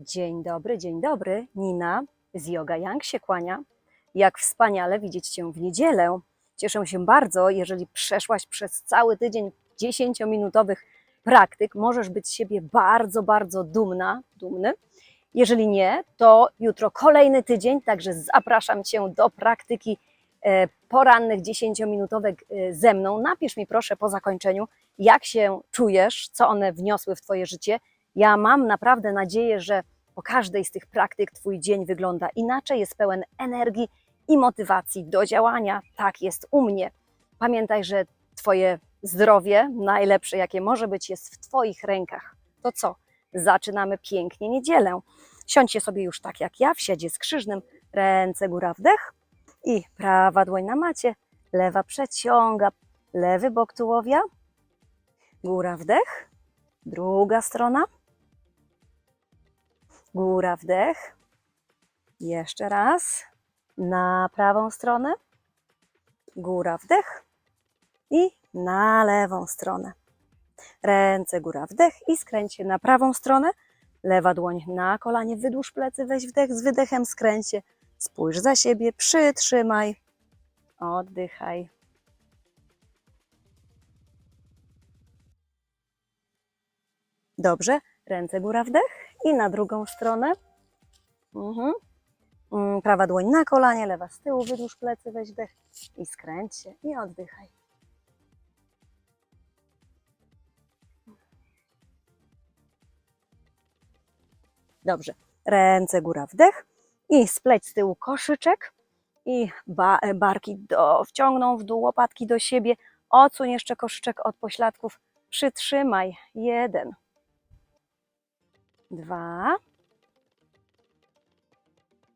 Dzień dobry, dzień dobry. Nina z Yoga Yang się kłania. Jak wspaniale widzieć Cię w niedzielę. Cieszę się bardzo, jeżeli przeszłaś przez cały tydzień 10-minutowych praktyk. Możesz być siebie bardzo, bardzo dumna, dumny. Jeżeli nie, to jutro kolejny tydzień, także zapraszam Cię do praktyki e, porannych 10-minutowych e, ze mną. Napisz mi proszę po zakończeniu, jak się czujesz, co one wniosły w Twoje życie. Ja mam naprawdę nadzieję, że po każdej z tych praktyk Twój dzień wygląda inaczej, jest pełen energii i motywacji do działania. Tak jest u mnie. Pamiętaj, że Twoje zdrowie, najlepsze jakie może być, jest w Twoich rękach. To co? Zaczynamy pięknie niedzielę. Siądźcie sobie już tak jak ja, w siedzie skrzyżnym, ręce góra wdech i prawa dłoń na macie, lewa przeciąga, lewy bok tułowia, góra wdech, druga strona, góra wdech, jeszcze raz, na prawą stronę, góra wdech. I na lewą stronę. Ręce góra wdech i skręć się na prawą stronę, lewa dłoń na kolanie, wydłuż plecy, weź wdech. Z wydechem, skręć się, spójrz za siebie, przytrzymaj, oddychaj. Dobrze, ręce góra wdech i na drugą stronę. Mhm. Mm, Prawa dłoń na kolanie, lewa z tyłu, wydłuż plecy, weź wdech i skręć się i oddychaj. Dobrze, ręce góra wdech i spleć z tyłu koszyczek i ba barki do, wciągną w dół, łopatki do siebie, odsuń jeszcze koszyczek od pośladków, przytrzymaj, jeden, dwa,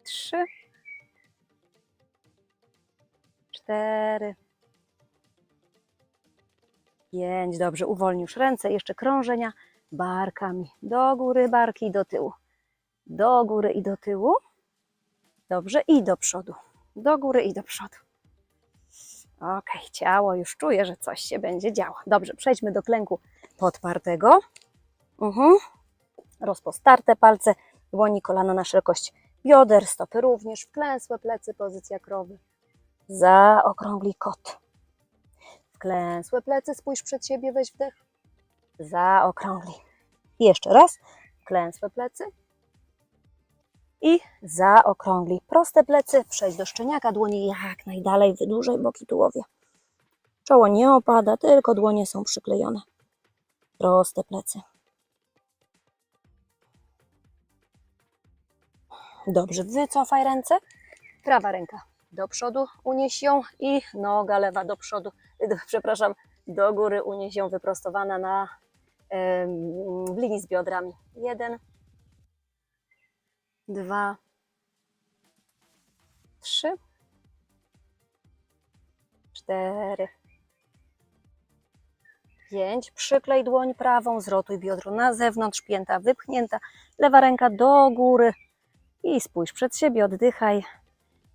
trzy, cztery, pięć. Dobrze, uwolnij ręce, jeszcze krążenia barkami do góry, barki do tyłu, do góry i do tyłu. Dobrze, i do przodu, do góry i do przodu. Ok, ciało już czuje, że coś się będzie działo. Dobrze, przejdźmy do klęku podpartego. Mhm. Rozpostarte palce, dłoni, kolana na szerokość bioder, stopy również, wklęsłe plecy, pozycja krowy. Zaokrąglij kot. Wklęsłe plecy, spójrz przed siebie, weź wdech. Zaokrąglij. I jeszcze raz. Wklęsłe plecy. I zaokrąglij. Proste plecy, przejdź do szczeniaka, dłonie jak najdalej, wydłużaj boki tułowia. Czoło nie opada, tylko dłonie są przyklejone. Proste plecy. Dobrze, wycofaj ręce. Prawa ręka do przodu, unieś ją i noga lewa do przodu, do, przepraszam, do góry, unieś ją wyprostowana na, w linii z biodrami. Jeden, dwa, trzy, cztery, pięć. Przyklej dłoń prawą, zrotuj biodro na zewnątrz, pięta wypchnięta, lewa ręka do góry i spójrz przed siebie, oddychaj.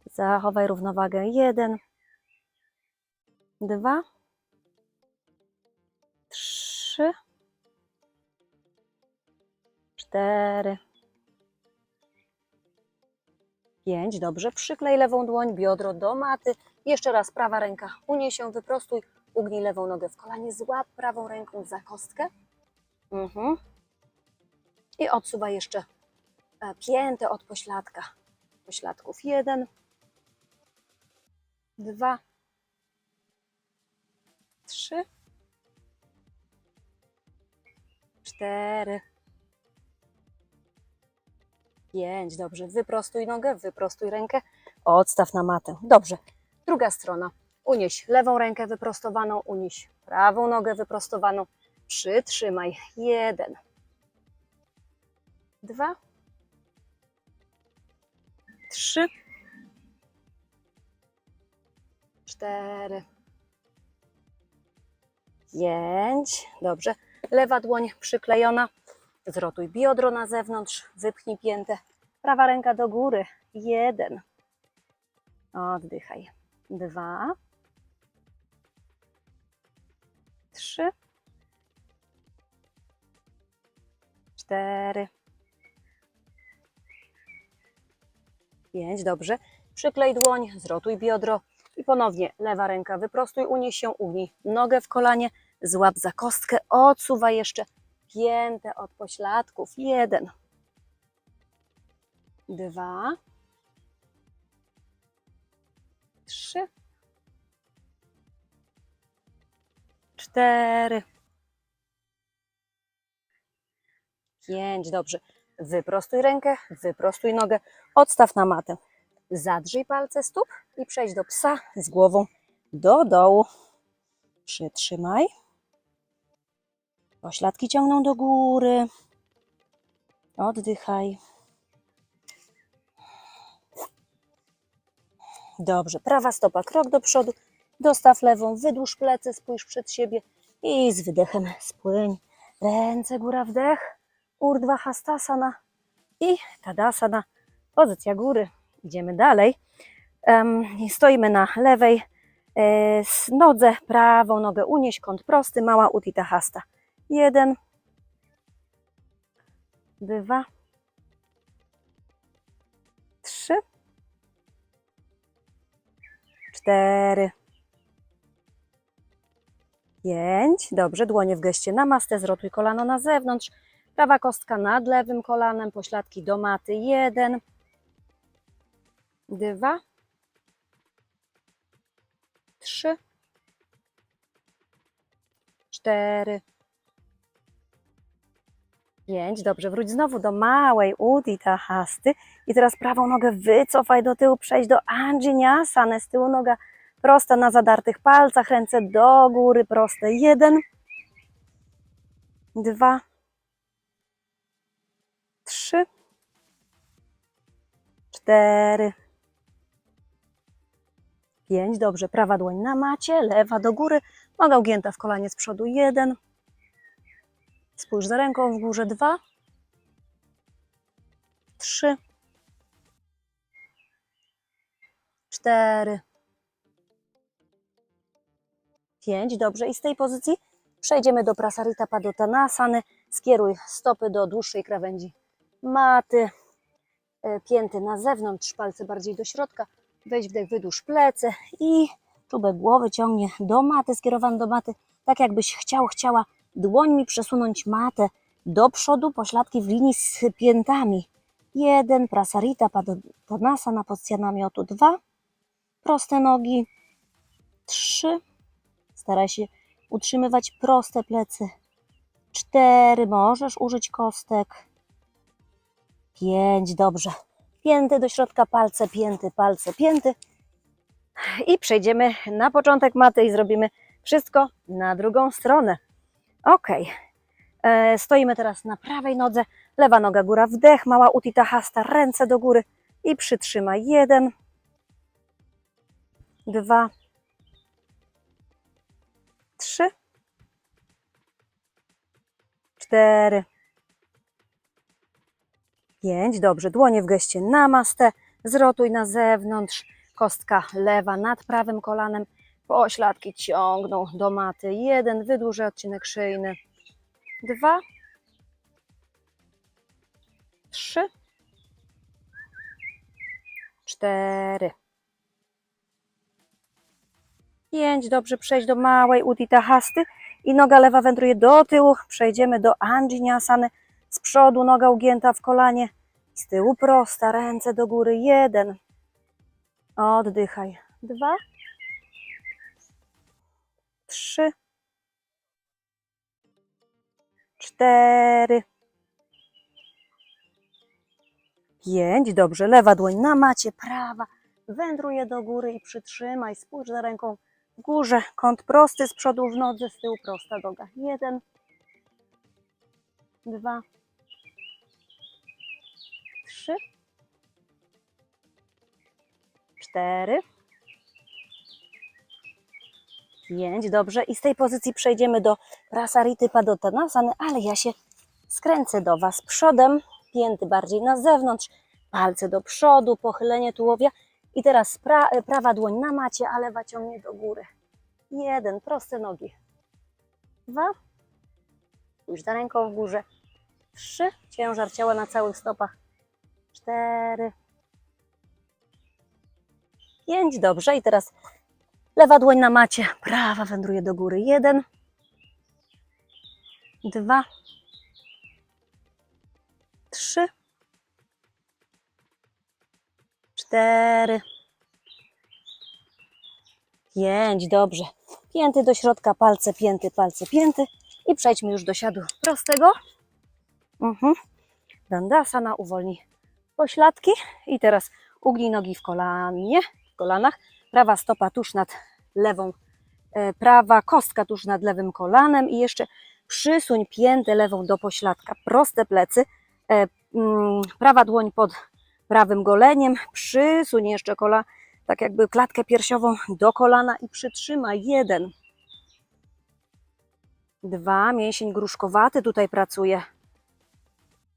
Zachowaj równowagę. Jeden, dwa, trzy, cztery, pięć. Dobrze. Przyklej lewą dłoń, biodro do maty. Jeszcze raz prawa ręka. Unieś ją, wyprostuj. Ugnij lewą nogę w kolanie. Złap prawą ręką za kostkę. Mhm. I odsuwaj jeszcze piętę od pośladka. Pośladków. Jeden, dwa, trzy, cztery, pięć. Dobrze, wyprostuj nogę, wyprostuj rękę, odstaw na matę. Dobrze, druga strona. Unieś lewą rękę wyprostowaną, unieś prawą nogę wyprostowaną. Przytrzymaj. Jeden, dwa, trzy, cztery, pięć. Dobrze. Lewa dłoń przyklejona. Zrotuj biodro na zewnątrz, wypchnij piętę. Prawa ręka do góry. Jeden. Oddychaj. Dwa. Trzy. Cztery. Pięć, dobrze. Przyklej dłoń, zrotuj biodro i ponownie lewa ręka wyprostuj, unieś się, ugnij nogę w kolanie, złap za kostkę, odsuwaj jeszcze piętę od pośladków. Jeden, dwa, trzy, cztery, pięć. Dobrze. Wyprostuj rękę, wyprostuj nogę, odstaw na matę. Zadrzyj palce stóp i przejdź do psa z głową do dołu. Przytrzymaj. Pośladki ciągną do góry. Oddychaj. Dobrze, prawa stopa krok do przodu, dostaw lewą, wydłuż plecy, spójrz przed siebie i z wydechem spłyń. Ręce góra wdech, urdhva hastasana i tadasana, pozycja góry. Idziemy dalej. Stoimy na lewej e, nodze, prawą nogę unieś, kąt prosty, mała utita hasta. Jeden, dwa, trzy, cztery, pięć. Dobrze, dłonie w geście namaste, zrotuj kolano na zewnątrz. Prawa kostka nad lewym kolanem, pośladki do maty. Jeden, dwa, trzy, cztery, pięć. Dobrze, wróć znowu do małej udita hasty. I teraz prawą nogę wycofaj do tyłu, przejdź do Anjinasany. Z tyłu noga prosta na zadartych palcach, ręce do góry, proste. Jeden, dwa, trzy, cztery, pięć. Dobrze, prawa dłoń na macie, lewa do góry, noga ugięta w kolanie z przodu. Jeden. Spójrz za ręką w górze. Dwa, trzy, cztery, pięć. Dobrze, i z tej pozycji przejdziemy do Prasarita Padottanasany. Skieruj stopy do dłuższej krawędzi maty, pięty na zewnątrz, palce bardziej do środka. Weź wdech, wydłuż plecy i czubek głowy ciągnie do maty, skierowany do maty, tak jakbyś chciał, chciała dłońmi przesunąć matę do przodu, pośladki w linii z piętami. Jeden, prasarita, padottanasana, pozycja namiotu. Dwa, proste nogi. Trzy, staraj się utrzymywać proste plecy. Cztery, możesz użyć kostek. Pięć, dobrze. Pięty do środka, palce, pięty, palce, pięty. I przejdziemy na początek maty i zrobimy wszystko na drugą stronę. Ok. E, stoimy teraz na prawej nodze. Lewa noga góra, wdech, mała utita hasta, ręce do góry i przytrzymaj. Jeden, dwa, trzy, cztery, pięć. Dobrze, dłonie w geście namaste. Zrotuj na zewnątrz. Kostka lewa nad prawym kolanem. Pośladki ciągną do maty. Jeden, wydłużę odcinek szyjny. Dwa, trzy, cztery, pięć. Dobrze, przejdź do małej udita hasty i noga lewa wędruje do tyłu. Przejdziemy do Anjinasany. Z przodu noga ugięta w kolanie, z tyłu prosta, ręce do góry. Jeden. Oddychaj. Dwa. Trzy. Cztery. Pięć. Dobrze. Lewa dłoń na macie, prawa. Wędruje do góry i przytrzymaj. Spójrz za ręką w górze. Kąt prosty z przodu w nodze, z tyłu prosta noga. Jeden. Dwa. Trzy. Cztery. Pięć. Dobrze. I z tej pozycji przejdziemy do Prasarity Padottanasany, ale ja się skręcę do Was przodem. Pięty bardziej na zewnątrz. Palce do przodu, pochylenie tułowia. I teraz pra, prawa dłoń na macie, a lewa ciągnie do góry. Jeden. Proste nogi. Dwa. Spójrz za ręką w górze. Trzy. Ciężar ciała na całych stopach. Cztery. Pięć, dobrze. I teraz lewa dłoń na macie, prawa wędruje do góry. Jeden, dwa, trzy, cztery, pięć, dobrze. Pięty do środka, palce, pięty, palce, pięty. I przejdźmy już do siadu prostego. Mhm. Dandasana uwolni pośladki. I teraz ugnij nogi w kolanie, w kolanach. Prawa stopa tuż nad lewą, e, prawa kostka tuż nad lewym kolanem i jeszcze przysuń piętę lewą do pośladka. Proste plecy. E, mm, prawa dłoń pod prawym goleniem. Przysuń jeszcze kola, tak jakby klatkę piersiową do kolana i przytrzymaj. Jeden. Dwa, mięsień gruszkowaty tutaj pracuje.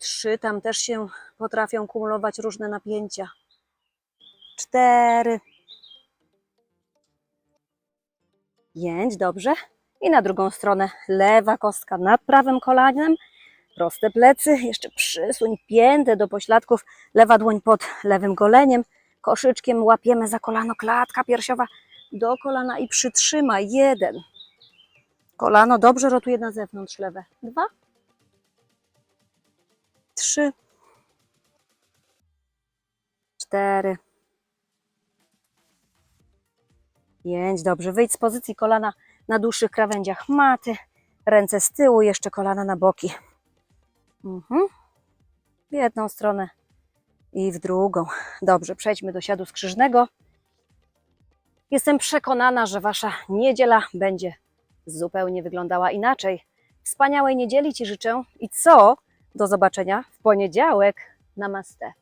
Trzy, tam też się potrafią kumulować różne napięcia. Cztery. Pięć, dobrze. I na drugą stronę lewa kostka nad prawym kolaniem. Proste plecy, jeszcze przysuń piętę do pośladków, lewa dłoń pod lewym goleniem. Koszyczkiem łapiemy za kolano, klatka piersiowa do kolana i przytrzymaj. Jeden. Kolano dobrze rotuje na zewnątrz lewe. Dwa. Trzy. Cztery. Pięć. Dobrze. Wyjdź z pozycji kolana na dłuższych krawędziach maty. Ręce z tyłu, jeszcze kolana na boki. Mhm. W jedną stronę i w drugą. Dobrze, przejdźmy do siadu skrzyżnego. Jestem przekonana, że Wasza niedziela będzie zupełnie wyglądała inaczej. Wspaniałej niedzieli Ci życzę i co? Do zobaczenia w poniedziałek. Namaste.